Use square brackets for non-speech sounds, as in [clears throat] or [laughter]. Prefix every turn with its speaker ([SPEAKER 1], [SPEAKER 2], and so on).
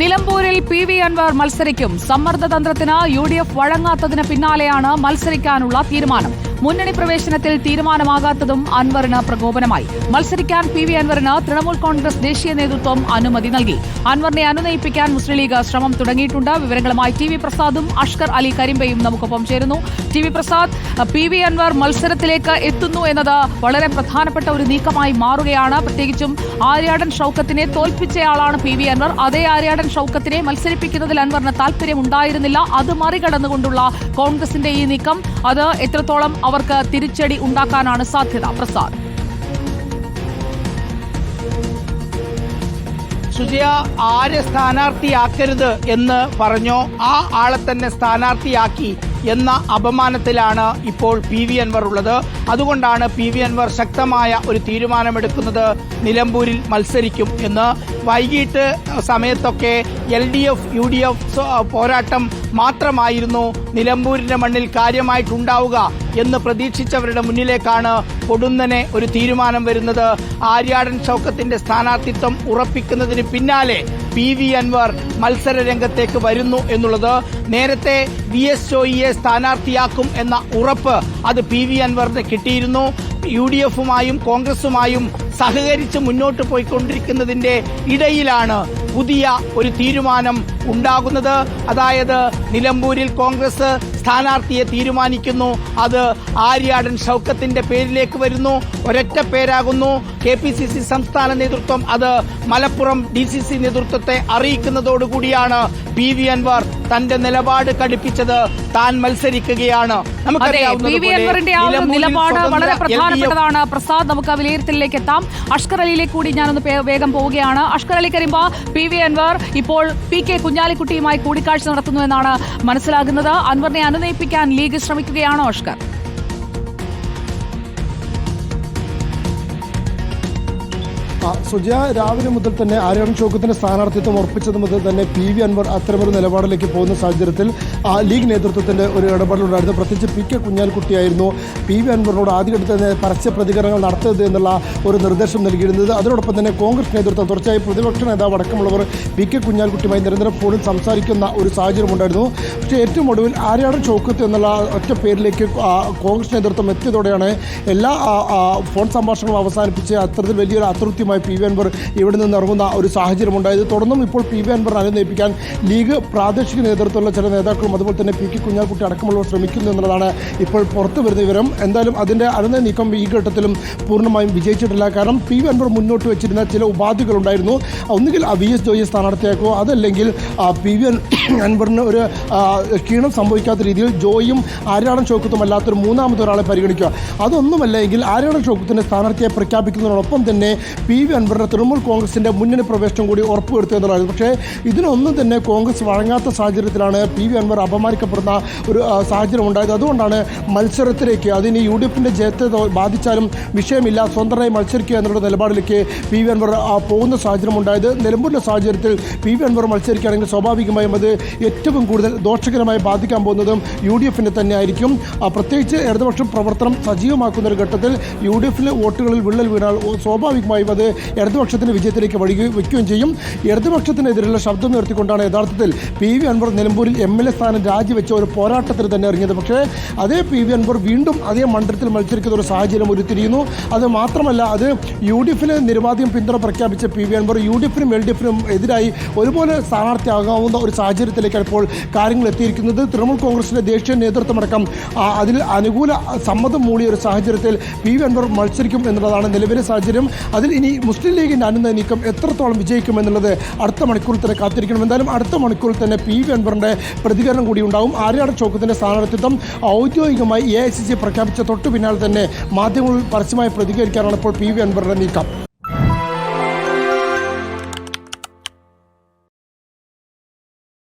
[SPEAKER 1] നിലമ്പൂരിൽ P V Anvar മത്സരിക്കും. സമ്മർദ്ദതന്ത്രത്തിന് യു ഡി എഫ് വഴങ്ങാത്തതിന് പിന്നാലെയാണ് മത്സരിക്കാനുള്ള തീരുമാനം. മുന്നണി പ്രവേശനത്തിൽ തീരുമാനമാകാത്തതും അൻവറിന് പ്രകോപനമായി. മത്സരിക്കാൻ പി വി അൻവറിന് തൃണമൂൽ കോൺഗ്രസ് ദേശീയ നേതൃത്വം അനുമതി നൽകി. അൻവറിനെ അനുനയിപ്പിക്കാൻ മുസ്ലിം ലീഗ് ശ്രമം തുടങ്ങിയിട്ടുണ്ട്. വിവരങ്ങളുമായി ടി വി പ്രസാദും അഷ്കർ അലി കരിമ്പയും നമുക്കൊപ്പം ചേരുന്നു. T V Prasad P V Anvar മത്സരത്തിലേക്ക് എത്തുന്നു എന്നത് വളരെ പ്രധാനപ്പെട്ട ഒരു നീക്കമായി മാറുകയാണ്. പ്രത്യേകിച്ചും ആര്യാടൻ ഷൌക്കത്തിനെ തോൽപ്പിച്ചയാളാണ് പി വി അൻവർ. അതേ ആര്യാടൻ ഷൌക്കത്തിനെ മത്സരിപ്പിക്കുന്നതിൽ അൻവറിന് താൽപര്യമുണ്ടായിരുന്നില്ല അത് മറികടന്നുകൊണ്ടുള്ള കോൺഗ്രസിന്റെ ഈ നീക്കം. അത് എത്രത്തോളം അവർക്ക് തിരിച്ചടി ഉണ്ടാക്കാനാണ് സാധ്യത. പ്രസാദ്.
[SPEAKER 2] സുജയ ആരെ സ്ഥാനാർത്ഥിയാക്കരുത് എന്ന് പറഞ്ഞോ? ആ ആളെ തന്നെ സ്ഥാനാർത്ഥിയാക്കി എന്ന അപമാനത്തിലാണ് ഇപ്പോൾ പി വി അൻവർ ഉള്ളത്. അതുകൊണ്ടാണ് പി വി അൻവർ ശക്തമായ ഒരു തീരുമാനമെടുക്കുന്നത് നിലമ്പൂരിൽ മത്സരിക്കും എന്ന്. വൈകിട്ട് സമയത്തൊക്കെ L D F U D F പോരാട്ടം മാത്രമായിരുന്നു നിലമ്പൂരിന്റെ മണ്ണിൽ കാര്യമായിട്ടുണ്ടാവുക എന്ന് പ്രതീക്ഷിച്ചവരുടെ മുന്നിലേക്കാണ് പൊടുന്നനെ ഒരു തീരുമാനം വരുന്നത്. ആര്യാടൻ ചൌക്കത്തിന്റെ സ്ഥാനാർത്ഥിത്വം ഉറപ്പിക്കുന്നതിന് പിന്നാലെ പി വി അൻവർ മത്സര രംഗത്തേക്ക് വരുന്നു എന്നുള്ളത് നേരത്തെ വി എസ് ജോയിയെ സ്ഥാനാർത്ഥിയാക്കും എന്ന ഉറപ്പ് അത് പി വി അൻവറിന് കിട്ടിയിരുന്നു. യു ഡി എഫുമായും കോൺഗ്രസുമായും സഹകരിച്ച് മുന്നോട്ട് പോയിക്കൊണ്ടിരിക്കുന്നതിന്റെ ഇടയിലാണ് പുതിയ ഒരു തീരുമാനം ഉണ്ടാകുന്നത്. അതായത് നിലമ്പൂരിൽ കോൺഗ്രസ് സ്ഥാനാർത്ഥിയെ തീരുമാനിക്കുന്നു. അത് ആര്യാടൻ ഷൗക്കത്തിന്റെ പേരിലേക്ക് വരുന്നു. ഒരൊറ്റ പേരാകുന്നു. കെ പി സി സി സംസ്ഥാന നേതൃത്വം അത് മലപ്പുറം ഡി സി സി നേതൃത്വത്തെ അറിയിക്കുന്നതോടുകൂടിയാണ് പി വി അൻവർ തന്റെ നിലപാട് കടുപ്പിച്ചത്. താൻ മത്സരിക്കുകയാണ്.
[SPEAKER 1] നിലപാട് വളരെ പ്രധാനപ്പെട്ടതാണ്. പ്രസാദ് നമുക്ക് വിലയിരുത്തലിലേക്ക് എത്താം. അഷ്കർ അലിയിലേക്ക് കൂടി ഞാനൊന്ന് വേഗം പോവുകയാണ്. അഷ്കർ അലി കരിമ്പ പി വി അൻവർ ഇപ്പോൾ പി കെ കുഞ്ഞാലിക്കുട്ടിയുമായി കൂടിക്കാഴ്ച നടത്തുന്നു എന്നാണ് മനസ്സിലാകുന്നത്. അൻവറിനെ അനുനയിപ്പിക്കാൻ ലീഗ് ശ്രമിക്കുകയാണോ അഷ്കർ
[SPEAKER 3] സുജയ രാവിലെ മുതൽ തന്നെ ആര്യാടൻ ചോക്കത്തിന്റെ സ്ഥാനാർത്ഥിത്വം ഉറപ്പിച്ചത് മുതൽ തന്നെ പി വി അൻവർ അത്തരമൊരു നിലപാടിലേക്ക് പോകുന്ന സാഹചര്യത്തിൽ ആ, ലീഗ് നേതൃത്വത്തിന്റെ ഒരു ഇടപെടലുണ്ടായിരുന്നു. പ്രത്യേകിച്ച് പി കെ കുഞ്ഞാൽക്കുട്ടിയായിരുന്നു പി വി അൻവറിനോട് ആദ്യഘട്ടത്തിൽ തന്നെ പരസ്യ പ്രതികരണങ്ങൾ നടത്തരുത് എന്നുള്ള ഒരു നിർദ്ദേശം നൽകിയിരുന്നത്. അതിനോടൊപ്പം തന്നെ കോൺഗ്രസ് നേതൃത്വം തുടർച്ചയായി പ്രതിപക്ഷ നേതാവ് അടക്കമുള്ളവർ പി കെ കുഞ്ഞാൽക്കുട്ടിയുമായി നിരന്തരം ഫോണിൽ സംസാരിക്കുന്ന ഒരു സാഹചര്യമുണ്ടായിരുന്നു പക്ഷേ ഏറ്റവും ഒടുവിൽ ആര്യാടൻ ചോക്കത്ത് എന്നുള്ള ഒറ്റ പേരിലേക്ക് കോൺഗ്രസ് നേതൃത്വം എത്തിയതോടെയാണ് എല്ലാ ഫോൺ സംഭാഷണങ്ങളും അവസാനിപ്പിച്ച് അത്തരത്തിൽ വലിയൊരു അതൃപ്തിയുമായി പി വി അൻവർ ഇവിടെ നിന്ന് ഇറങ്ങുന്ന ഒരു സാഹചര്യമുണ്ടായത് തുടർന്നും ഇപ്പോൾ പി വി അൻവർ അനുനയിപ്പിക്കാൻ ലീഗ് പ്രാദേശിക നേതൃത്വമുള്ള ചില നേതാക്കളും അതുപോലെ തന്നെ പി കെ കുഞ്ഞാൽക്കുട്ടി അടക്കമുള്ളവർ ശ്രമിക്കുന്നു എന്നുള്ളതാണ് ഇപ്പോൾ പുറത്തു വരുന്ന വിവരം. എന്തായാലും അതിന്റെ അനുനയ നീക്കം ഈ ഘട്ടത്തിലും പൂർണമായും വിജയിച്ചിട്ടില്ല. കാരണം പി വി അൻവർ മുന്നോട്ട് വെച്ചിരുന്ന ചില ഉപാധികളുണ്ടായിരുന്നു. ഒന്നുകിൽ വി എസ് ജോയിയെ സ്ഥാനാർത്ഥിയാക്കോ അതല്ലെങ്കിൽ പി വി [clears throat] അൻവറിന് ഒരു ക്ഷീണം സംഭവിക്കാത്ത രീതിയിൽ ജോയും ആര്യാടൻ മൂന്നാമത്തെ ഒരാളെ പരിഗണിക്കുക. അതൊന്നുമല്ല എങ്കിൽ ആര്യാടൻ ചോക്കത്തിന്റെ സ്ഥാനാർത്ഥിയെ പ്രഖ്യാപിക്കുന്നതിനോടൊപ്പം തന്നെ പി വി അൻവറിന്റെ തൃണമൂൽ കോൺഗ്രസിന്റെ മുന്നണി പ്രവേശനം കൂടി ഉറപ്പുവരുത്തുക പക്ഷേ ഇതിനൊന്നും തന്നെ കോൺഗ്രസ് വഴങ്ങാത്ത സാഹചര്യത്തിലാണ് പി വി അൻവർ അപമാനിക്കപ്പെടുന്ന ഒരു സാഹചര്യം ഉണ്ടായത്. അതുകൊണ്ടാണ് മത്സരത്തിലേക്ക് അതിന് യു ഡി എഫിന്റെ ജയത്തെ ബാധിച്ചാലും വിഷയമില്ല സ്വന്തമായി മത്സരിക്കുക എന്നുള്ള നിലപാടിലേക്ക് പി വി അൻവർ പോകുന്ന സാഹചര്യം ഉണ്ടായത്. നിലമ്പൂരിലെ സാഹചര്യത്തിൽ പി വി അൻവർ മത്സരിക്കുകയാണെങ്കിൽ സ്വാഭാവികമായും അത് ഏറ്റവും കൂടുതൽ ദോഷകരമായി ബാധിക്കാൻ പോകുന്നതും യു ഡി എഫിനെ തന്നെയായിരിക്കും പ്രത്യേകിച്ച് ഇടതുപക്ഷം പ്രവർത്തനം സജീവമാക്കുന്ന ഒരു ഘട്ടത്തിൽ യു ഡി എഫിലെ വോട്ടുകളിൽ വിള്ളൽ വീണാൽ സ്വാഭാവികമായും അത് ഇടതുപക്ഷത്തിന്റെ വിജയത്തിലേക്ക് വഴി വയ്ക്കുകയും ചെയ്യും. ഇടതുപക്ഷത്തിനെതിരെയുള്ള ശബ്ദം ഉയർത്തിക്കൊണ്ടാണ് യഥാർത്ഥത്തിൽ പി വി അൻവർ നിലമ്പൂരിൽ എം എൽ എ സ്ഥാനം രാജിവെച്ച ഒരു പോരാട്ടത്തിന് തന്നെ ഇറങ്ങിയത്. പക്ഷേ അതേ പി വി അൻവർ വീണ്ടും അതേ മണ്ഡലത്തിൽ മത്സരിക്കുന്ന ഒരു സാഹചര്യം ഉരുത്തിരിയുന്നു. അത് മാത്രമല്ല അത് യു ഡി എഫിന് നിരവാധികം പിന്തുണ പ്രഖ്യാപിച്ച P V Anvar U D എഫിനും എൽ ഡി എഫിനും എതിരായി ഒരുപോലെ സ്ഥാനാർത്ഥിയാകാവുന്ന ഒരു സാഹചര്യത്തിലേക്കാണ് ഇപ്പോൾ കാര്യങ്ങൾ എത്തിയിരിക്കുന്നത്. തൃണമൂൽ കോൺഗ്രസിന്റെ ദേശീയ നേതൃത്വമടക്കം അതിൽ അനുകൂല സമ്മതം മൂളിയ ഒരു സാഹചര്യത്തിൽ പി വി അൻവർ മത്സരിക്കും എന്നുള്ളതാണ് നിലവിലെ സാഹചര്യം. അതിൽ ഇനി മുസ്ലിം ലീഗിന്റെ അനുനയ നീക്കം എത്രത്തോളം വിജയിക്കുമെന്നുള്ളത് അടുത്ത മണിക്കൂറിൽ തന്നെ കാത്തിരിക്കണം. എന്തായാലും അടുത്ത മണിക്കൂറിൽ തന്നെ പി വി അൻവറിന്റെ പ്രതികരണം കൂടി ഉണ്ടാവും. ആര്യാട് ചോക്കത്തിന്റെ സ്ഥാനാർത്ഥിത്വം ഔദ്യോഗികമായി എ ഐ സി സി പ്രഖ്യാപിച്ച തൊട്ടു പിന്നാലെ തന്നെ മാധ്യമങ്ങൾ പരസ്യമായി പ്രതികരിക്കാനാണ് ഇപ്പോൾ പി വി അൻവറിന്റെ നീക്കം.